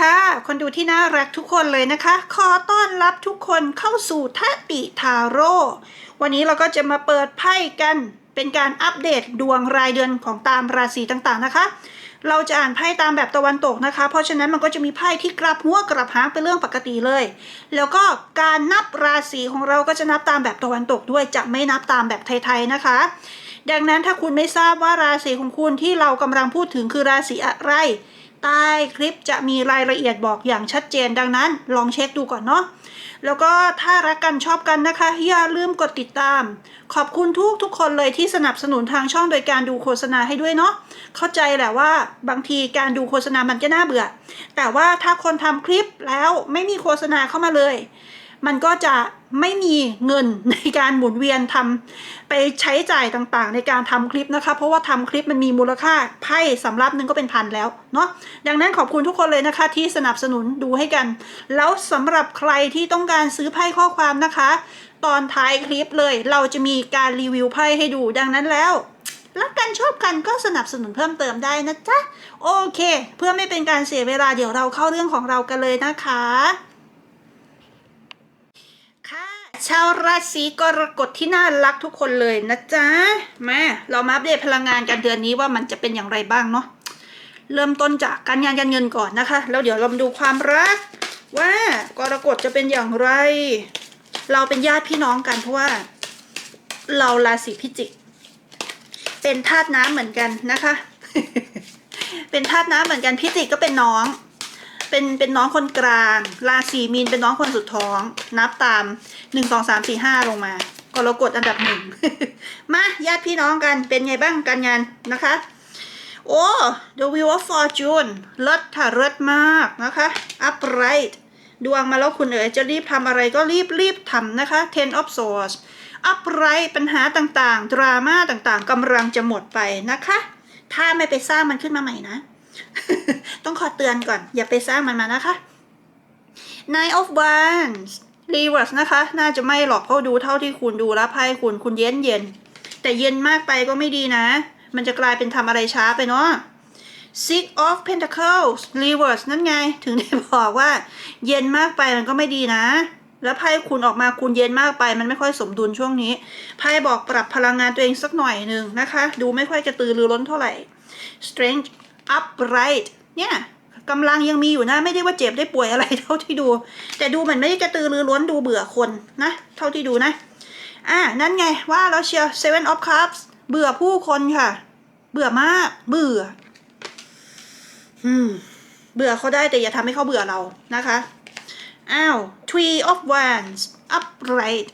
ค่ะ คนดูที่น่ารักทุกคนเลยนะคะ ขอต้อนรับทุกคนเข้าสู่ทัติทาโร่วันนี้เราก็จะมาเปิดไพ่กัน เป็นการอัปเดตดวงรายเดือนของตามราศีต่างๆนะคะ เราจะอ่านไพ่ตามแบบตะวันตกนะคะ เพราะฉะนั้นมันก็จะมีไพ่ที่กลับหัวกลับหางเป็นเรื่องปกติเลย แล้วก็การนับราศีของเราก็จะนับตามแบบตะวันตกด้วยจะไม่นับตามแบบไทยๆนะคะดังนั้นถ้าคุณไม่ทราบว่าราศีของคุณที่เรากำลังพูดถึงคือราศีอะไร ใต้คลิปจะมีรายละเอียดบอกอย่างชัดเจนดังนั้น ลองเช็คดูก่อนเนาะแล้วก็ถ้ารักกันชอบกันนะคะ อย่าลืมกดติดตาม ขอบคุณทุกทุกคนเลยที่สนับสนุนทางช่องโดยการดูโฆษณาให้ด้วยเนาะเข้าใจแหละว่าบางทีการดูโฆษณามันก็น่าเบื่อ แต่ว่าถ้าคนทำคลิปแล้วไม่มีโฆษณาเข้ามาเลย มันก็จะ ไม่มีเงินในการหมุนเวียนทำไปใช้จ่ายต่างๆ ในการทำคลิปนะคะ เพราะว่าทำคลิปมันมีมูลค่าไพ่สำรับหนึ่งก็เป็นพันแล้วเนาะดังนั้นขอบคุณทุกคนเลยนะคะ ที่สนับสนุนดูให้กัน แล้วสำหรับใครที่ต้องการซื้อไพ่ข้อความนะคะ ตอนท้ายคลิปเลยเราจะมีการรีวิวไพ่ให้ดูดังนั้นแล้วรักกันชอบกันก็สนับสนุนเพิ่มเติมได้นะจ๊ะโอเค เพื่อไม่เป็นการเสียเวลาเดี๋ยวเราเข้าเรื่องของเรากันเลยนะคะค่ะ ชาวราศีกรกฎที่น่ารักทุกคนเลยนะจ๊ะ มา เรามาอัปเดตพลังงานกันเดือนนี้ว่ามันจะเป็นอย่างไรบ้างเนาะ เริ่มต้นจากการงานการเงินก่อนนะคะ แล้วเดี๋ยวเรามาดูความรัก ว่ากรกฎจะเป็นอย่างไร เราเป็นญาติพี่น้องกันเพราะว่า เราราศีพิจิก เป็นธาตุน้ำเหมือนกันนะคะ เป็นธาตุน้ำเหมือนกันพิจิกก็เป็นน้อง เป็นเป็นน้องคนกลาง ราศีมีนเป็นน้องคนสุดท้อง นับตามหนึ่งสองสามสี่ห้าลงมาก็เรากดอันดับหนึ่งมาญาติพี่น้องกันเป็นไงบ้างการงานนะคะ โอ้ The Wheel of Fortune เลิศค่ะเลิศมากนะคะ Upright ดวงมาแล้วคุณเอ๋ยจะรีบทำอะไรก็รีบรีบทำนะคะ Ten of Swords Upright ปัญหาต่างๆ ดราม่าต่างๆกำลังจะหมดไปนะคะ ถ้าไม่ไปสร้างมันขึ้นมาใหม่นะ ต้องขอเตือนก่อน อย่าไปสร้างมันมานะคะ Nine of Wands Reverse นะคะ น่าจะไม่หรอกเพราะดูเท่าที่คุณดูแล้วไพ่คุณคุณเย็นเย็น แต่เย็นมากไปก็ไม่ดีนะ มันจะกลายเป็นทำอะไรช้าไปเนาะ Six of Pentacles Reverse นั่นไง ถึงได้บอกว่า เย็นมากไปมันก็ไม่ดีนะ แล้วไพ่คุณออกมาคุณเย็นมากไป มันไม่ค่อยสมดุลช่วงนี้ ไพ่บอกปรับพลังงานตัวเองสักหน่อยหนึ่งนะคะ ดูไม่ค่อยกระตือรือร้นเท่าไหร่ Strength upright เนี่ยกำลังยังมีอยู่นะ ไม่ได้ว่าเจ็บได้ป่วยอะไรเท่าที่ดู แต่ดูเหมือนไม่ได้กระตือรือร้นดูเบื่อคนนะ เท่าที่ดูนะ อ่านั่นไงว่าแล้วเชียว seven of cups เบื่อผู้คนค่ะ เบื่อมาก เบื่อ อืม เบื่อเขาได้แต่อย่าทำให้เขาเบื่อเรานะคะ อ้าว three of wands upright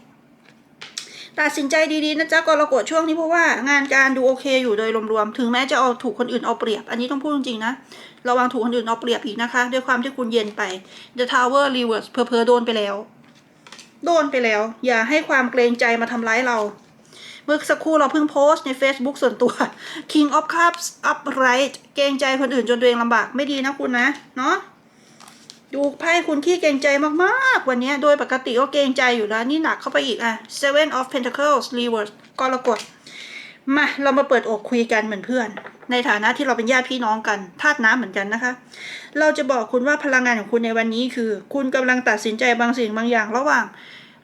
ตัดสินใจดีๆนะจ๊ะกรกฎช่วงนี้เพราะว่างานการดูโอเคอยู่โดยรวมๆ ถึงแม้จะเอาถูกคนอื่นเอาเปรียบ อันนี้ต้องพูดจริงๆนะ ระวังถูกคนอื่นเอาเปรียบอีกนะคะ ด้วยความที่คุณเย็นไป The Tower Reverse เพอๆโดนไปแล้ว โดนไปแล้ว อย่าให้ความเกรงใจมาทำร้ายเรา เมื่อสักครู่เราเพิ่งโพสต์ใน Facebook ส่วนตัว King of Cups upright เกรงใจคนอื่นจนตัวเองลำบากไม่ดีนะคุณนะ เนาะ ดูไพ่คุณขี้เกรงใจมากๆ วันนี้โดยปกติก็เกรงใจอยู่แล้ว นี่หนักเข้าไปอีกอะ Seven of Pentacles Reverse กรกฎมา เรามาเปิดอกคุยกันเหมือนเพื่อน ในฐานะที่เราเป็นญาติพี่น้องกันธาตุน้ำเหมือนกันนะคะ เราจะบอกคุณว่าพลังงานของคุณในวันนี้คือ คุณกำลังตัดสินใจบางสิ่งบางอย่าง ระหว่าง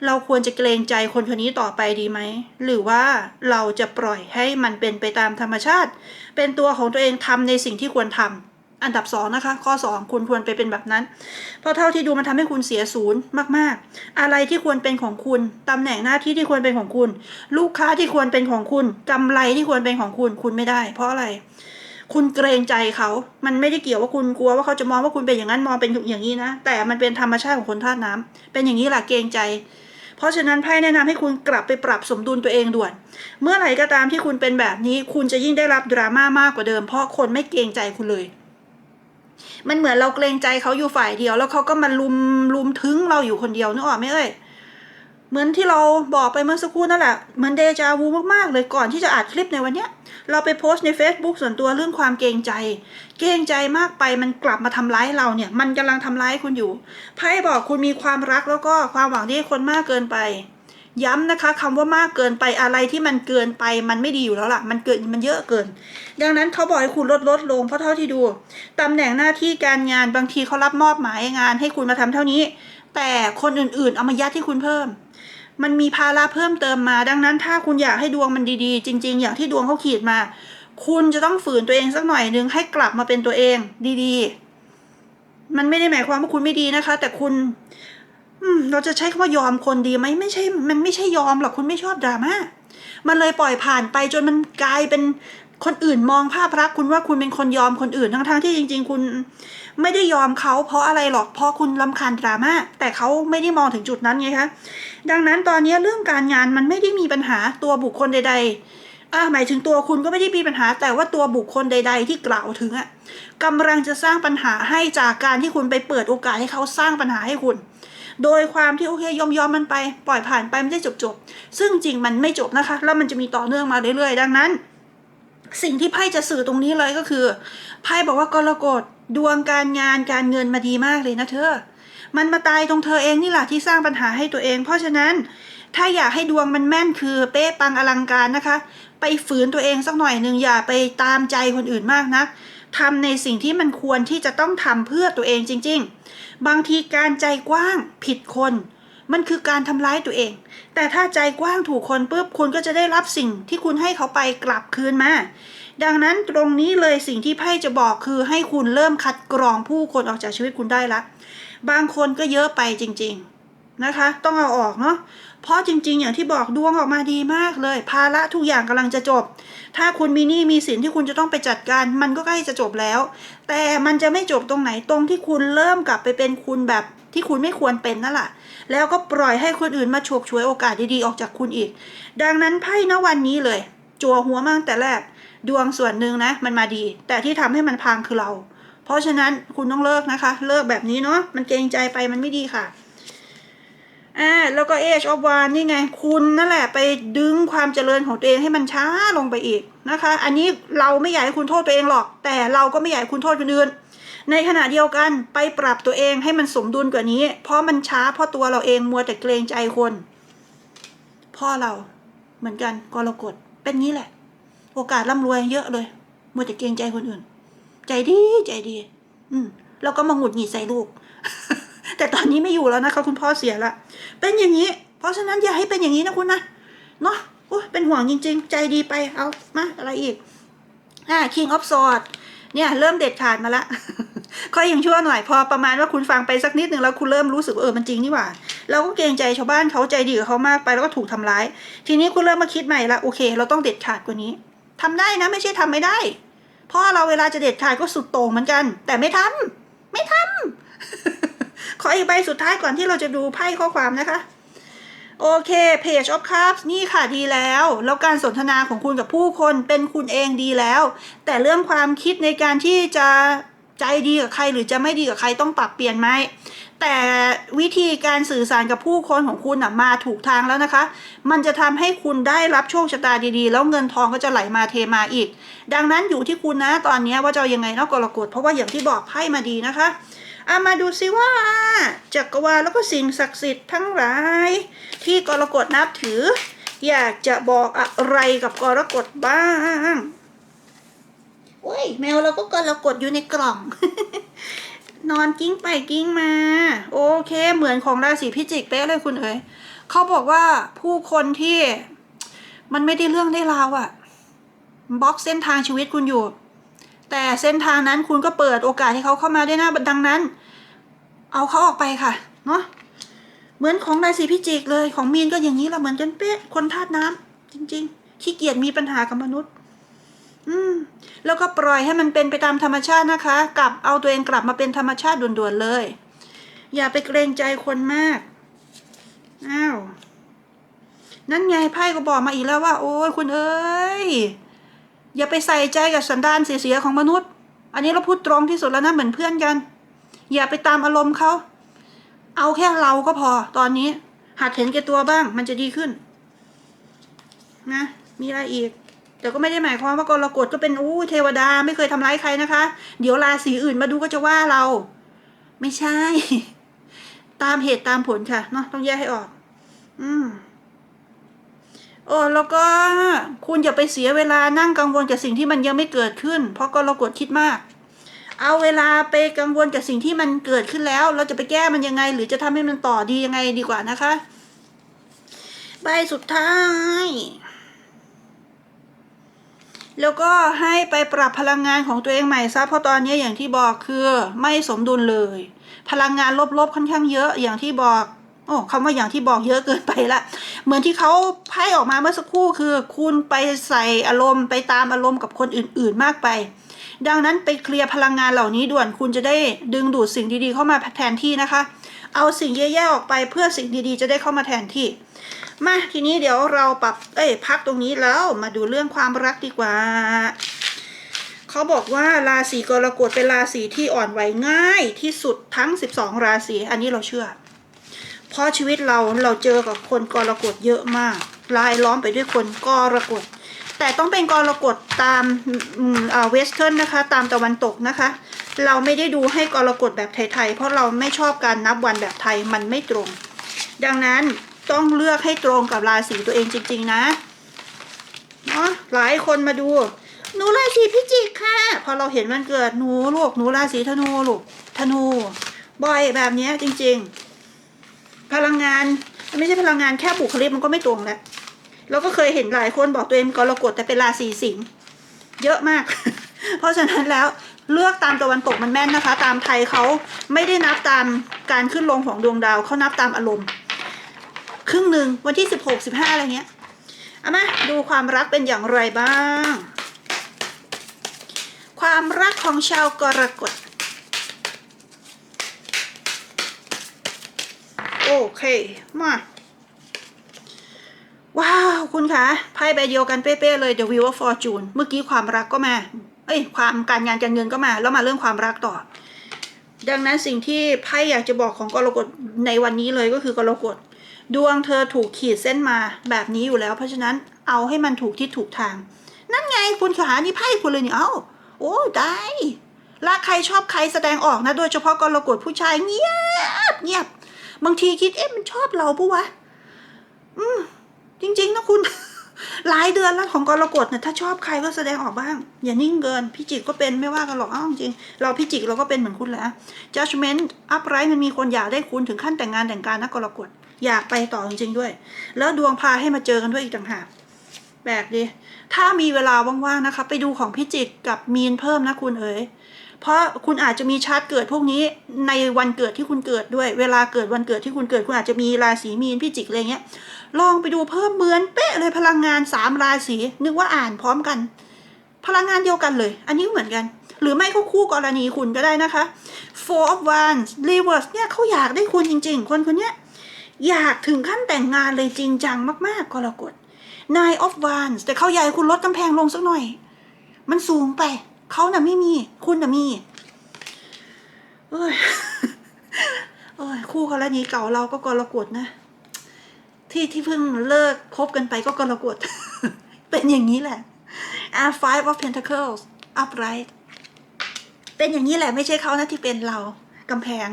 เราควรจะเกรงใจคนคนนี้ต่อไปดีไหม หรือว่าเราจะปล่อยให้มันเป็นไปตามธรรมชาติ เป็นตัวของตัวเองทำในสิ่งที่ควรทำ อันดับสองนะคะ ข้อสองคุณควรไปเป็นแบบนั้น เพราะเท่าที่ดูมันทำให้คุณเสียศูนย์มาก ๆ อะไรที่ควรเป็นของคุณตำแหน่งหน้าที่ที่ควรเป็นของคุณ ลูกค้าที่ควรเป็นของคุณกำไรที่ควรเป็นของคุณ คุณไม่ได้ เพราะอะไร คุณเกรงใจเขา มันไม่ได้เกี่ยวว่าคุณกลัวว่าเขาจะมองว่าคุณเป็นอย่างนั้นมองเป็นอย่างนี้นะ แต่มันเป็นธรรมชาติของคนธาตุน้ำเป็นอย่างนี้แหละเกรงใจเพราะฉะนั้นไพ่แนะนำให้คุณกลับไปปรับสมดุลตัวเองด่วน เมื่อไหร่ก็ตามที่คุณเป็นแบบนี้ คุณจะยิ่งได้รับดราม่ามากกว่าเดิม เพราะคนไม่เกรงใจคุณเลย มันเหมือนเราเกรงใจเขาอยู่ฝ่ายเดียว แล้วเขาก็มาลุมลุมถึงเราอยู่คนเดียวนึกออกไหมเอ่ยเหมือนที่เราบอกไปเมื่อสักครู่นั่นแหละเหมือนเดจาวูมากๆเลยก่อนที่จะอัดคลิปในวันเนี้ย เราไปโพสต์ใน Facebook ส่วนตัวเรื่องความเกรงใจ เกรงใจมากไปมันกลับมาทำร้ายเราเนี่ย มันกำลังทำร้ายคุณอยู่ไพ่บอกคุณมีความรักแล้วก็ความหวังที่คนมากเกินไป ย้ำนะคะคำว่ามากเกินไปอะไรที่มันเกินไปมันไม่ดีอยู่แล้วล่ะ มันเกินมันเยอะเกิน ดังนั้นเขาบอกให้คุณลดลดลงเพราะเท่าที่ดูตำแหน่งหน้าที่การงานบางทีเขารับมอบหมายงาน ให้คุณมาทำเท่านี้ แต่คนอื่นๆ เอามายัดให้คุณเพิ่ม มันมีภาระเพิ่มเติมมา ดังนั้นถ้าคุณอยากให้ดวงมันดีๆ จริง ๆ อย่างที่ดวงเขาขีดมา คุณจะต้องฝืนตัวเองสักหน่อยนึงให้กลับมาเป็นตัวเองดีๆ มันไม่ได้หมายความว่าคุณไม่ดีนะคะ แต่คุณ เราจะใช้คำว่ายอมคนดีไหมไม่ใช่ มันไม่ใช่ยอมหรอกคุณไม่ชอบดราม่ามันเลยปล่อยผ่านไปจนมันกลายเป็นคนอื่นมองภาพลักษณ์คุณว่าคุณเป็นคนยอมคนอื่นทั้งๆที่จริง ๆ คุณไม่ได้ยอมเขาเพราะอะไรหรอกเพราะคุณลำคาญดราม่าแต่เขาไม่ได้มองถึงจุดนั้นไงคะดังนั้นตอนนี้เรื่องการงานมันไม่ได้มีปัญหาตัวบุคคลใด ๆอ่าหมายถึงตัวคุณก็ไม่ได้มีปัญหา แต่ว่าตัวบุคคลใด ๆ ที่กล่าวถึงอะกำลังจะสร้างปัญหาให้จากการที่คุณไปเปิดโอกาสให้เขาสร้างปัญหาให้คุณ โดยความที่โอเคยอมยอมมันไปปล่อยผ่านไปไม่ได้จบจบๆซึ่งจริงมันไม่จบนะคะ แล้วมันจะมีต่อเนื่องมาเรื่อยๆ ดังนั้น สิ่งที่ไพ่จะสื่อตรงนี้เลยก็คือไพ่บอกว่ากรกฎดวงการงานการเงินมาดีมากเลยนะเธอ มันมาตายตรงเธอเองนี่แหละที่สร้างปัญหาให้ตัวเอง เพราะฉะนั้นถ้าอยากให้ดวงมันแม่นคือเป๊ะปังอลังการนะคะ ไปฝืนตัวเองสักหน่อยหนึ่งอย่าไปตามใจคนอื่นมากนัก ทำในสิ่งที่มันควรที่จะต้องทำเพื่อตัวเองจริง ๆ บางทีการใจกว้างผิดคน มันคือการทำร้ายตัวเอง แต่ถ้าใจกว้างถูกคนปุ๊บคุณก็จะได้รับสิ่งที่คุณให้เขาไปกลับคืนมา ดังนั้นตรงนี้เลยสิ่งที่ไพ่จะบอกคือให้คุณเริ่มคัดกรองผู้คนออกจากชีวิตคุณได้ละ บางคนก็เยอะไปจริง ๆนะคะ ต้องเอาออกเนาะ เพราะจริง ๆ อย่างที่บอกดวงออกมาดีมากเลย ภาระทุกอย่างกำลังจะจบ ถ้าคุณมีหนี้มีสินที่คุณจะต้องไปจัดการ มันก็ใกล้จะจบแล้ว แต่มันจะไม่จบตรงไหนตรงที่คุณเริ่มกลับไปเป็นคุณแบบที่คุณไม่ควรเป็นนั่นแหละ แล้วก็ปล่อยให้คนอื่นมาฉกฉวยโอกาสดีๆออกจากคุณอีก ดังนั้นไพ่ณวันนี้เลย จัวหัวมาตั้งแต่แรก ดวงส่วนหนึ่งนะ มันมาดี แต่ที่ทำให้มันพังคือเรา เพราะฉะนั้นคุณต้องเลิกนะคะ เลิกแบบนี้เนาะ มันเกรงใจไปมันไม่ดีค่ะ อ่าแล้วก็ Age of One นี่ไง คุณนั่นแหละไปดึงความเจริญของตัวเองให้มันช้าลงไปอีกนะคะ อันนี้เราไม่อยากให้คุณโทษตัวเองหรอก แต่เราก็ไม่อยากให้คุณโทษคนอื่น ในขณะเดียวกันไปปรับตัวเองให้มันสมดุลกว่านี้ เพราะมันช้าเพราะตัวเราเองมัวแต่เกรงใจคนพ่อเราเหมือนกันกรกฎเป็นงี้แหละ โอกาสร่ำรวยเยอะเลยมัวแต่เกรงใจคนอื่น ใจดีใจดี อืมแล้วก็มาหงุดหงิดใส่ลูก แต่ตอนนี้ไม่อยู่แล้วนะคะคุณพ่อเสียละเป็นอย่างนี้ เพราะฉะนั้นอย่าให้เป็นอย่างนี้นะคุณนะเนาะเป็นห่วงจริง ๆ ใจดีไปเอามาอะไรอีกอ่า King of Swords เนี่ยเริ่มเด็ดขาดมาละค่อยยังชั่วหน่อยพอประมาณว่าคุณฟังไปสักนิดหนึ่งแล้วคุณเริ่มรู้สึกว่าเออมันจริงนี่หว่า เราก็เกรงใจชาวบ้านเขาใจดีกับเขามากไปแล้วก็ถูกทำร้าย ทีนี้คุณเริ่มมาคิดใหม่ละโอเค เราต้องเด็ดขาดกว่านี้ทำได้นะไม่ใช่ทำไม่ได้พราะเราเวลาจะเด็ดขาดก็สุดโต่งเหมือนกัน แต่ไม่ทำไม่ทำ ขออีกใบสุดท้ายก่อนที่เราจะดูไพ่ข้อความนะคะ โอเค Page of Cups นี่ค่ะดีแล้ว แล้วการสนทนาของคุณกับผู้คนเป็นคุณเองดีแล้ว แต่เรื่องความคิดในการที่จะใจดีกับใครหรือจะไม่ดีกับใครต้องปรับเปลี่ยนไหมแต่วิธีการสื่อสารกับผู้คนของคุณน่ะมาถูกทางแล้วนะคะ มันจะทำให้คุณได้รับโชคชะตาดีๆ แล้วเงินทองก็จะไหลมาเทมาอีก ดังนั้นอยู่ที่คุณนะตอนนี้ว่าจะยังไงเนาะกรกฎเพราะว่าอย่างที่บอกไพ่มาดีนะคะ อามาดูซิว่า จักรวาลแล้วก็สิ่งศักดิ์สิทธิ์ทั้งหลาย ที่กรกฎนับถือ อยากจะบอกอะไรกับกรกฎบ้างโอ้ยแมวเราก็กรกฎอยู่ในกล่อง นอนกิ้งไปกิ้งมา โอเค เหมือนของราศีพิจิกเป๊ะเลยคุณเอ๋ยเขาบอกว่าผู้คนที่มันไม่ได้เรื่องได้ราวอะบล็อกเส้นทางชีวิตคุณอยู่ แต่เส้นทางนั้นคุณก็เปิดโอกาสให้เขาเข้ามาได้นะดังนั้น เอาเขาออกไปค่ะเนาะเหมือนของราศีพิจิกเลยของมีนก็อย่างนี้ละเหมือนกันเป๊ะคนธาตุน้ำจริง ๆ ขี้เกียจมีปัญหากับมนุษย์ อืม แล้วก็ปล่อยให้มันเป็นไปตามธรรมชาตินะคะ กลับเอาตัวเองกลับมาเป็นธรรมชาติด่วนๆเลย อย่าไปเกรงใจคนมากอ้าวนั่นไงไพ่ก็บอกมาอีกแล้วว่า โอ้ยคุณเอ้ย อย่าไปใส่ใจกับสันดานเสียๆของมนุษย์ อันนี้เราพูดตรงที่สุดแล้วนะเหมือนเพื่อนกัน อย่าไปตามอารมณ์เขา เอาแค่เราก็พอตอนนี้ หัดเห็นแก่ตัวบ้าง มันจะดีขึ้น นะ มีอะไรอีก แต่ก็ไม่ได้หมายความว่ากรกฎก็เป็นอู้เทวดาไม่เคยทำร้ายใครนะคะ เดี๋ยวราศีอื่นมาดูก็จะว่าเรา ไม่ใช่ ตามเหตุตามผลค่ะเนาะต้องแยกให้ออก อืม เออแล้วก็คุณอย่าไปเสียเวลานั่งกังวลกับสิ่งที่มันยังไม่เกิดขึ้น เพราะก็เรากฎคิดมาก เอาเวลาไปกังวลกับสิ่งที่มันเกิดขึ้นแล้ว เราจะไปแก้มันยังไง หรือจะทำให้มันต่อดียังไงดีกว่านะคะ ใบสุดท้าย แล้วก็ให้ไปปรับพลังงานของตัวเองใหม่ซะเพราะตอนนี้อย่างที่บอกคือไม่สมดุลเลย พลังงานลบๆค่อนข้างเยอะอย่างที่บอกโอ้คำว่าอย่างที่บอกเยอะเกินไปละ เหมือนที่เขาไพ่ออกมาเมื่อสักครู่คือ คุณไปใส่อารมณ์ไปตามอารมณ์กับคนอื่น ๆ มากไป ดังนั้นไปเคลียร์พลังงานเหล่านี้ด่วนคุณจะได้ดึงดูดสิ่งดีๆเข้ามาแทนที่นะคะ เอาสิ่งแย่ๆออกไปเพื่อสิ่งดีๆ จะได้เข้ามาแทนที่ มาทีนี้เดี๋ยวเราปรับเอ้ยพักตรงนี้แล้วมาดูเรื่องความรักดีกว่าเขาบอกว่าราศีกรกฎเป็นราศีที่อ่อนไหวง่ายที่สุดทั้ง 12 ราศี อันนี้เราเชื่อ เพราะชีวิตเราเราเจอกับคนกรกฎเยอะมากรายล้อมไปด้วยคนกรกฎแต่ต้องเป็นกรกฎตามเวสเทิร์นนะคะ ตามตะวันตกนะคะ เราไม่ได้ดูให้กรกฎแบบไทยๆ เพราะเราไม่ชอบการนับวันแบบไทยมันไม่ตรง ดังนั้นต้องเลือกให้ตรงกับราศีตัวเองจริง ๆนะเนาะหลายคนมาดู หนูราศีพิจิกค่ะ พอเราเห็นวันเกิดหนูลูกหนูราศีธนูลูกธนูบ่อยแบบนี้จริง ๆ พลังงานไม่ใช่พลังงานแค่บุคลิกมันก็ไม่ตรงแล้วเราก็เคยเห็นหลายคนบอกตัวเองกรกฎแต่เป็นราศีสิงห์เยอะมาก เพราะฉะนั้นแล้วเลือกตามตะวันตกมันแม่นนะคะ ตามไทยเขาไม่ได้นับตามการขึ้นลงของดวงดาวเขานับตามอารมณ์ ครึ่งหนึ่งวันที่สิบหกสิบห้าอะไรเงี้ยเอามาดูความรักเป็นอย่างไรบ้าง ความรักของชาวกรกฎ โอ เคมาว้าว คุณคะไพ่ใบเดียวกันเป๊ะๆเลย The Wheel of Fortune เมื่อกี้ความรักก็มา เอ้ย ความการงานการเงินก็มา แล้วมาเรื่องความรักต่อ ดังนั้นสิ่งที่ไพ่อยากจะบอกของกรกฎในวันนี้เลยก็คือกรกฎดวงเธอถูกขีดเส้นมาแบบนี้อยู่แล้ว เพราะฉะนั้นเอาให้มันถูกที่ถูกทาง นั่นไงคุณขานี่ไพ่คุณเลยนี่เอ้าโอ้ได้รักใครชอบใครแสดงออกนะ โดยเฉพาะกรกฎผู้ชายเงียบเงียบ บางทีคิดเอ๊ะมันชอบเราปะวะ อืม จริง ๆ นะคุณ หลายเดือนแล้วของกรกฎเนี่ยถ้าชอบใครก็แสดงออกบ้าง อย่านิ่งเกินพี่จิกก็เป็นไม่ว่ากันหรอกอ้าวจริง เราพี่จิกเราก็เป็นเหมือนคุณแหละ judgment upright มันมีคนอยากได้คุณถึงขั้นแต่งงานแต่งการนะกรกฎอยากไปต่อจริงๆด้วย แล้วดวงพาให้มาเจอกันด้วยอีกต่างหากแปลกดี ถ้ามีเวลาว่างๆนะคะ ไปดูของพี่จิกกับมีนเพิ่มนะคุณเอ๋ย เพราะคุณอาจจะมีชาร์ตเกิดพวกนี้ในวันเกิดที่คุณเกิดด้วย เวลาเกิดวันเกิดที่คุณเกิด คุณอาจจะมีราศีมีนพี่จิกอะไรเงี้ย ลองไปดูเพิ่มเหมือนเป๊ะเลยพลังงานสามราศีนึกว่าอ่านพร้อมกัน พลังงานเดียวกันเลย อันนี้เหมือนกัน หรือไม่ก็คู่กรณีคุณก็ได้นะคะ four of wands reverse เนี่ยเขาอยากได้คุณจริง ๆ คนคนเนี้ยอยากถึงขั้นแต่งงานเลยจริงจังมากๆกรกฎ nine of wands แต่เขาใหญ่คุณลดกำแพงลงสักหน่อย มันสูงไป เขาน่ะไม่มี คุณน่ะมีเอ้ยเอ้ยคู่กรณีเก่าเราก็กรกฎนะ ที่ที่เพิ่งเลิกคบกันไปก็กรกฎเป็นอย่างนี้แหละ อะ five of pentacles upright เป็นอย่างนี้แหละไม่ใช่เขานะที่เป็นเรากำแพง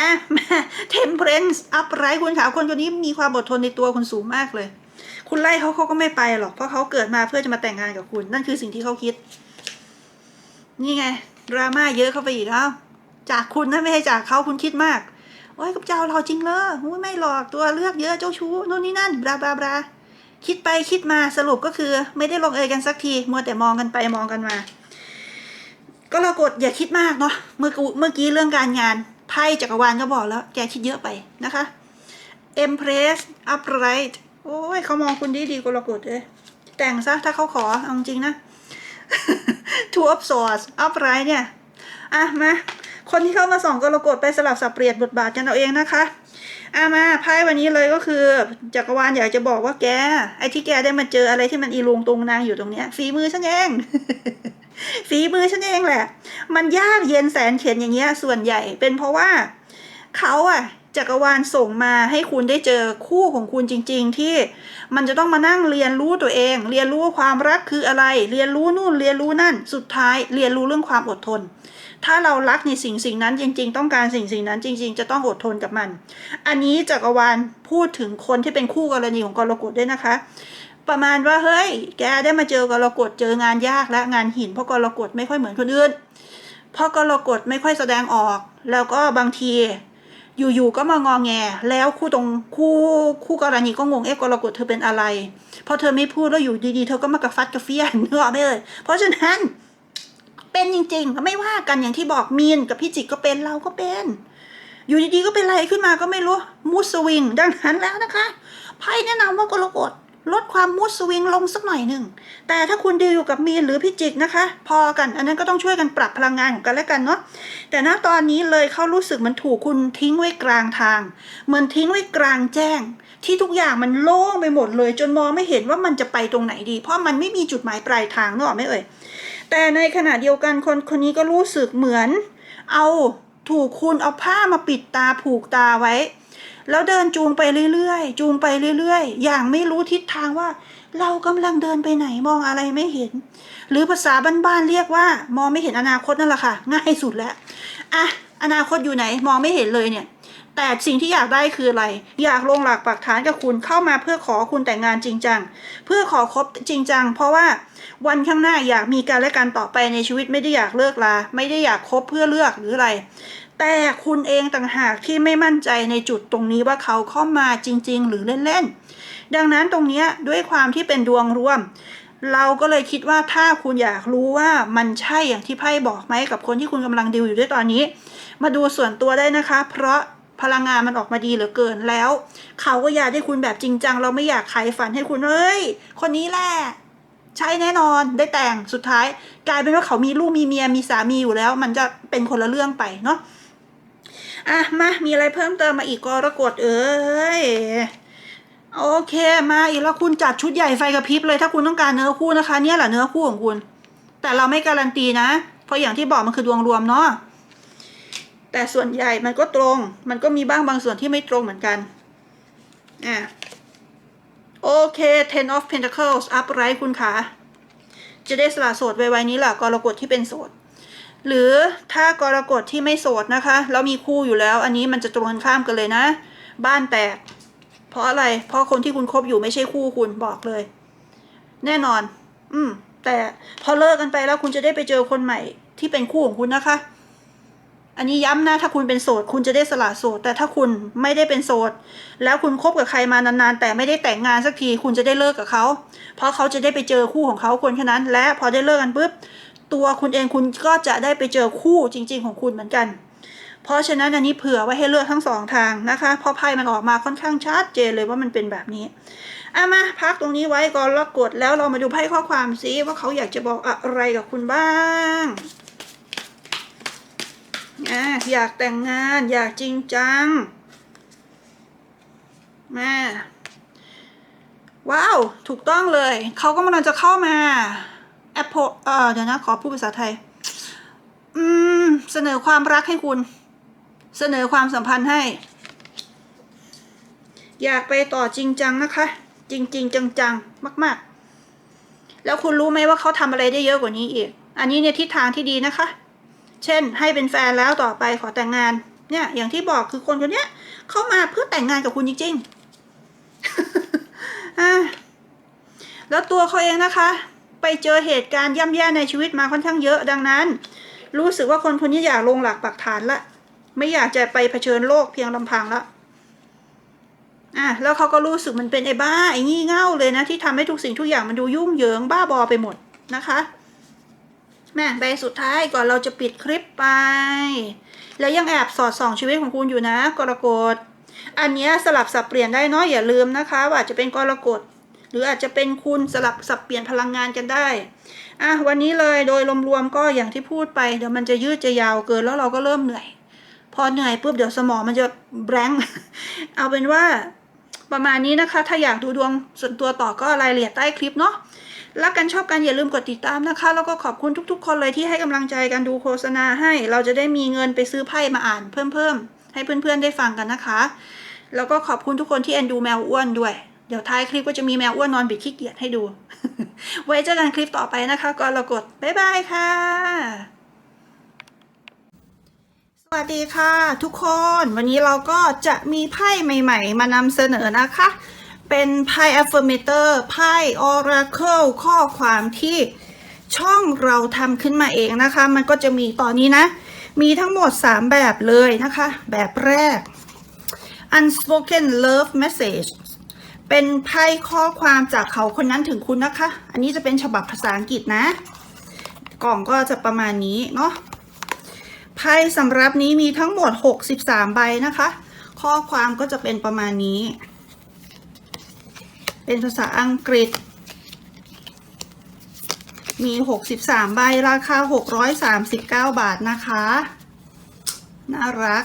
อะมา temperance upright คุณขาวคนคนนี้มีความอดทนในตัวคุณสูงมากเลย คุณไล่เขาเขาก็ไม่ไปหรอก เพราะเขาเกิดมาเพื่อจะมาแต่งงานกับคุณ นั่นคือสิ่งที่เขาคิด นี่ไงดราม่าเยอะเข้าไปอีกแล้วจากคุณนะไม่ใช่จากเขาคุณคิดมากโอ้ยกับเจ้าเราจริงเลยโอ้ยไม่หรอกตัวเลือกเยอะเจ้าชู้นู่นนี่นั่นบลาบลาบลาคิดไปคิดมาสรุปก็คือ ไม่ได้ลงเอยกันสักทีมัวแต่มองกันไปมองกันมา ก็เรากดอย่าคิดมากเนาะเมื่อกูเมื่อกี้เรื่องการงานไพ่จักรวาลก็บอกแล้ว แกคิดเยอะไปนะคะ Empress upright โอ้ยเขามองคุณดีดีกรกฎเลยแต่งซะถ้าเขาขอเอาจริงนะ Two of Swords upright เนี่ย อะมาคนที่เข้ามาส่องกรกฎไปสลับสับเปลี่ยนบทบาทกันเอาเองนะคะอะมาไพ่วันนี้เลยก็คือจักรวาลอยากจะบอกว่าแก ไอ้ที่แกได้มาเจออะไรที่มันอีลงตรงนางอยู่ตรงเนี้ยฝีมือฉันเองฝีมือฉันเองแหละ มันยากเย็นแสนเข็นอย่างเงี้ยส่วนใหญ่เป็นเพราะว่าเขาอะ จักรวาลส่งมาให้คุณได้เจอคู่ของคุณจริง ๆ ที่มันจะต้องมานั่งเรียนรู้ตัวเอง เรียนรู้ว่าความรักคืออะไร เรียนรู้นู่นเรียนรู้นั่น สุดท้ายเรียนรู้เรื่องความอดทน ถ้าเรารักในสิ่งสิ่งนั้นจริง ๆ ต้องการสิ่งสิ่งนั้นจริง ๆ จะต้องอดทนกับมัน อันนี้จักรวาลพูดถึงคนที่เป็นคู่กรณีของกรกฎด้วยนะคะประมาณว่าเฮ้ย แกได้มาเจอกรกฎเจองานยากและงานหินเพราะกรกฎไม่ค่อยเหมือนคนอื่นเพราะกรกฎไม่ค่อยแสดงออก แล้วก็บางที อยู่ๆก็มางองแง แล้วคู่ตรงคู่คู่กรณีก็งงเอ๊ะกรกฎเธอเป็นอะไรพอเธอไม่พูดแล้วอยู่ดีๆ เธอก็มากระฟัดกระเฟียนเนื้อไหม่เลยเพราะฉะนั้น เป็นจริงๆไม่ว่ากันอย่างที่บอกมีนกับพี่จิกก็เป็นเราก็เป็น อยู่ดีๆก็เป็นอะไรขึ้นมาก็ไม่รู้มูสวิงดังนั้นแล้วนะคะไพ่แนะนำว่ากรกฎ ลดความมูดสวิงลงสักหน่อยหนึ่ง แต่ถ้าคุณดีลอยู่กับมีนหรือพี่จิกนะคะ พอกัน อันนั้นก็ต้องช่วยกันปรับพลังงานของกันและกันเนาะ แต่ณตอนนี้เลยเขารู้สึกมันถูกคุณทิ้งไว้กลางทาง เหมือนทิ้งไว้กลางแจ้ง ที่ทุกอย่างมันโล่งไปหมดเลย จนมองไม่เห็นว่ามันจะไปตรงไหนดี เพราะมันไม่มีจุดหมายปลายทางเนกอะไม่เอ่ย แต่ในขณะเดียวกันคนคนนี้ก็รู้สึกเหมือน เอาถูกคุณเอาผ้ามาปิดตาผูกตาไว้ แล้วเดินจูงไปเรื่อยๆ จูงไปเรื่อยๆ อย่างไม่รู้ทิศทางว่า เรากำลังเดินไปไหนมองอะไรไม่เห็น หรือภาษาบ้านๆเรียกว่ามองไม่เห็นอนาคตนั่นแหละค่ะ ง่ายสุดแล้วอะอนาคตอยู่ไหนมองไม่เห็นเลยเนี่ย แต่สิ่งที่อยากได้คืออะไร อยากลงหลักปักฐานกับคุณเข้ามาเพื่อขอคุณแต่งงานจริงจังเพื่อขอคบจริงจังเพราะว่าวันข้างหน้าอยากมีการและกันต่อไปในชีวิตไม่ได้อยากเลิกลาไม่ได้อยากคบเพื่อเลือกหรืออะไร แต่คุณเองต่างหากที่ไม่มั่นใจในจุดตรงนี้ว่าเขาเข้ามาจริง ๆ หรือเล่นๆ ดังนั้นตรงนี้ด้วยความที่เป็นดวงร่วม เราก็เลยคิดว่าถ้าคุณอยากรู้ว่ามันใช่อย่างที่ไพ่บอกไหมกับคนที่คุณกำลังดิวอยู่ด้วยตอนนี้ มาดูส่วนตัวได้นะคะ เพราะพลังงานมันออกมาดีเหลือเกินแล้ว เขาก็อยากให้คุณแบบจริงจังเราไม่อยากขายฝันให้คุณเฮ้ยคนนี้แหละใช่แน่นอนได้แต่งสุดท้าย กลายเป็นว่าเขามีลูกมีเมียมีสามีอยู่แล้ว มันจะเป็นคนละเรื่องไปเนาะ อะมามีอะไรเพิ่มเติมมาอีกกรกฎเอ้ยโอเคมาอีกแล้วคุณจัดชุดใหญ่ไฟกระพริบเลยถ้าคุณต้องการเนื้อคู่นะคะ เนี่ยแหละเนื้อคู่ของคุณ แต่เราไม่การันตีนะ เพราะอย่างที่บอกมันคือดวงรวมเนาะแต่ส่วนใหญ่มันก็ตรง มันก็มีบ้างบางส่วนที่ไม่ตรงเหมือนกันอะโอเค ten of pentacles upright คุณคะจะได้สละโสดไวๆนี้แหละกรกฎที่เป็นโสด หรือถ้ากรกฎที่ไม่โสดนะคะแล้วมีคู่อยู่แล้ว อันนี้มันจะตรงกันข้ามกันเลยนะ บ้านแตก เพราะอะไร เพราะคนที่คุณคบอยู่ไม่ใช่คู่คุณบอกเลย แน่นอน อืม แต่พอเลิกกันไปแล้วคุณจะได้ไปเจอคนใหม่ที่เป็นคู่ของคุณนะคะ อันนี้ย้ำนะ ถ้าคุณเป็นโสด คุณจะได้สละโสด แต่ถ้าคุณไม่ได้เป็นโสด แล้วคุณคบกับใครมานานๆ แต่ไม่ได้แต่งงานสักที คุณจะได้เลิกกับเขา เพราะเขาจะได้ไปเจอคู่ของเขาคนแค่นั้น และพอได้เลิกกันปุ๊บ ตัวคุณเองคุณก็จะได้ไปเจอคู่จริง ๆ ของคุณเหมือนกัน เพราะฉะนั้นอันนี้เผื่อไว้ให้เลือกทั้งสองทางนะคะพราะไพ่มันออกมาค่อนข้างชัดเจนเลยว่ามันเป็นแบบนี้อะมาพักตรงนี้ไว้ก่อนแล้วกดแล้วเรามาดูไพ่ข้อความซิว่าเขาอยากจะบอกอะไรกับคุณบ้างอยากแต่งงานอยากจริงจังแม่ว้าว ถูกต้องเลย เขาก็กำลังจะเข้ามา Apple เออเดี๋ยวนะขอพูดภาษาไทย อืม เสนอความรักให้คุณ เสนอความสัมพันธ์ให้ อยากไปต่อจริงจังนะคะ จริงจริงจังจังๆ มาก ๆ แล้วคุณรู้ไหมว่าเขาทำอะไรได้เยอะกว่านี้อีก อันนี้เนี่ยทิศทางที่ดีนะคะ เช่น ให้เป็นแฟนแล้วต่อไปขอแต่งงาน เนี่ย อย่างที่บอกคือคนคนเนี้ยเข้ามาเพื่อแต่งงานกับคุณจริงๆอ่าแล้วตัวเขาเองนะคะ ไปเจอเหตุการณ์ย่ำแย่ในชีวิตมาค่อนข้างเยอะดังนั้น รู้สึกว่าคนคนนี้อยากลงหลักปักฐานละ ไม่อยากจะไปเผชิญโลกเพียงลำพังละอะแล้วเขาก็รู้สึกมันเป็นไอ้บ้าไอ้งี่เง่าเลยนะที่ทำให้ทุกสิ่งทุกอย่างมันดูยุ่งเหยิงบ้าบอไปหมดนะคะแม่ใบสุดท้ายก่อนเราจะปิดคลิปไป แล้วยังแอบสอดส่องชีวิตของคุณอยู่นะกรกฎอันนี้สลับสับเปลี่ยนได้เนาะอย่าลืมนะคะว่าจะเป็นกรกฎ รืออาจจะเป็นคุณสลับสับเปลี่ยนพลังงานกันได้อะวันนี้เลยโดยรวมๆก็อย่างที่พูดไปเดี๋ยวมันจะยืดจะยาวเกินแล้วเราก็เริ่มเหนื่อย พอเหนื่อยปุ๊บเดี๋ยวสมองมันจะแบงค์เอาเป็นว่าประมาณนี้นะคะ ถ้าอยากดูดวงส่วนตัวต่อก็รายละเอียดใต้คลิปเนาะรักกันชอบกันอย่าลืมกดติดตามนะคะ แล้วก็ขอบคุณทุกๆ คนเลยที่ให้กำลังใจกันดูโฆษณาให้ เราจะได้มีเงินไปซื้อไพ่มาอ่านเพิ่มๆให้เพื่อนๆได้ฟังกันนะคะ แล้วก็ขอบคุณทุกคนที่เอ็นดูแมวอ้วนด้วย เดี๋ยวท้ายคลิปก็จะมีแมวอ้วนนอนบิดขี้เกียจให้ดู ไว้เจอกันคลิปต่อไปนะคะก่อนเรากด บ๊ายบายค่ะ สวัสดีค่ะทุกคน วันนี้เราก็จะมีไพ่ใหม่ ๆ มานำเสนอนะคะ เป็นไพ่ affirmator ไพ่ oracle ข้อความที่ช่องเราทำขึ้นมาเองนะคะ มันก็จะมีตอนนี้นะ มีทั้งหมด 3 แบบเลยนะคะ แบบแรก unspoken love message เป็นไพ่ข้อความจากเขาคนนั้นถึงคุณนะคะ อันนี้จะเป็นฉบับภาษาอังกฤษนะ กล่องก็จะประมาณนี้เนาะ ไพ่สำรับนี้มีทั้งหมด 63 ใบนะคะ ข้อความก็จะเป็นประมาณนี้ เป็นภาษาอังกฤษ มี 63 ใบ ราคา 639 บาทนะคะ น่ารัก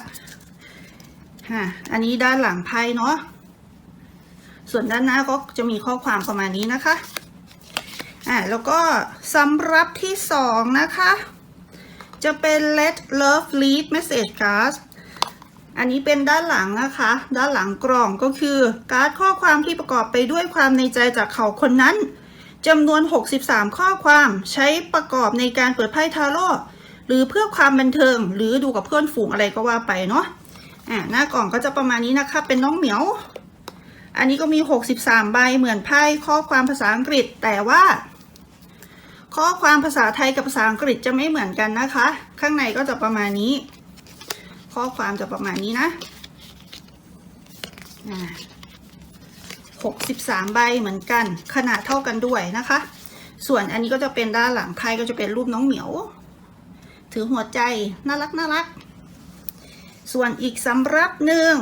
ฮะ อันนี้ด้านหลังไพ่เนาะ ส่วนด้านหน้าก็จะมีข้อความประมาณนี้นะคะ อ่าแล้วก็สำรับที่สองนะคะ จะเป็น let love lead message card อันนี้เป็นด้านหลังนะคะ ด้านหลังกล่องก็คือ การ์ดข้อความที่ประกอบไปด้วยความในใจจากเขาคนนั้นจำนวน 63 ข้อความใช้ประกอบในการเปิดไพ่ทาโร่หรือเพื่อความบันเทิง หรือดูกับเพื่อนฝูงอะไรก็ว่าไปเนาะอ่าหน้ากล่องก็จะประมาณนี้นะคะ เป็นน้องเหมียว อันนี้ก็มี 63 ใบเหมือนไพ่ข้อความภาษาอังกฤษ แต่ว่า ข้อความภาษาไทยกับภาษาอังกฤษจะไม่เหมือนกันนะคะ ข้างในก็จะประมาณนี้ ข้อความจะประมาณนี้นะ63 ใบเหมือนกัน ขนาดเท่ากันด้วยนะคะ ส่วนอันนี้ก็จะเป็นด้านหลังไพ่ก็จะเป็นรูปน้องเหมียว ถือหัวใจน่ารักน่ารัก ส่วนอีกสำรับหนึ่ง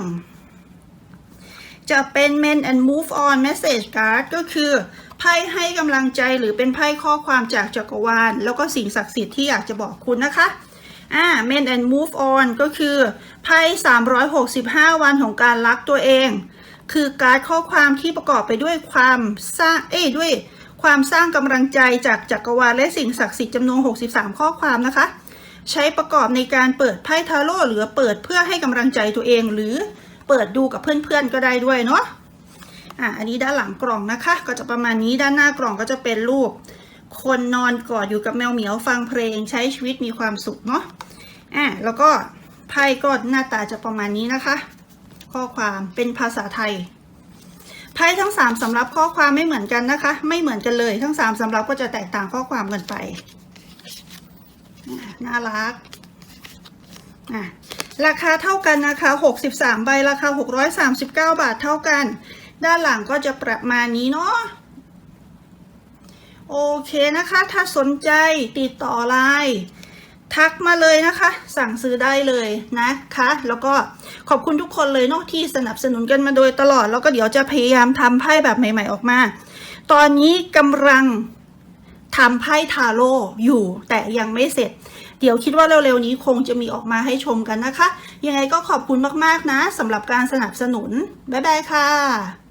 จะเป็น Men and Move On Message Card ก็คือไพ่ให้กำลังใจหรือเป็นไพ่ข้อความจากจักรวาล แล้วก็สิ่งศักดิ์สิทธิ์ที่อยากจะบอกคุณนะคะอ่า Men and Move On ก็คือไพ่365 วันของการรักตัวเอง คือการข้อความที่ประกอบไปด้วยความสร้างเอ้ด้วยความสร้างกำลังใจจากจักรวาลและสิ่งศักดิ์สิทธิ์จำนวน 63 ข้อความนะคะ ใช้ประกอบในการเปิดไพ่ทาโร่หรือเปิดเพื่อให้กำลังใจตัวเองหรือ เปิดดูกับเพื่อนๆก็ได้ด้วยเนาะอะอันนี้ด้านหลังกล่องนะคะ ก็จะประมาณนี้ด้านหน้ากล่องก็จะเป็นรูป คนนอนกอดอยู่กับแมวเหมียวฟังเพลงใช้ชีวิตมีความสุขเนาะอะแล้วก็ไพ่ก็หน้าตาจะประมาณนี้นะคะ ข้อความเป็นภาษาไทยไพ่ทั้งสามสำรับข้อความไม่เหมือนกันนะคะ ไม่เหมือนกันเลยทั้งสามสำรับก็จะแตกต่างข้อความกันไปน่ารักอะ ราคาเท่ากันนะคะ 63 ใบราคา 639 บาทเท่ากัน ด้านหลังก็จะประมาณนี้เนาะโอเคนะคะ ถ้าสนใจติดต่อไลน์ทักมาเลยนะคะ สั่งซื้อได้เลยนะคะ แล้วก็ขอบคุณทุกคนเลยเนาะที่สนับสนุนกันมาโดยตลอด แล้วก็เดี๋ยวจะพยายามทำไพ่แบบใหม่ ๆออกมา ตอนนี้กำลังทำไพ่ทาโร่อยู่แต่ยังไม่เสร็จ เดี๋ยวคิดว่าเร็วๆนี้คงจะมีออกมาให้ชมกันนะคะ ยังไงก็ขอบคุณมากๆนะสำหรับการสนับสนุน บ๊ายบายค่ะ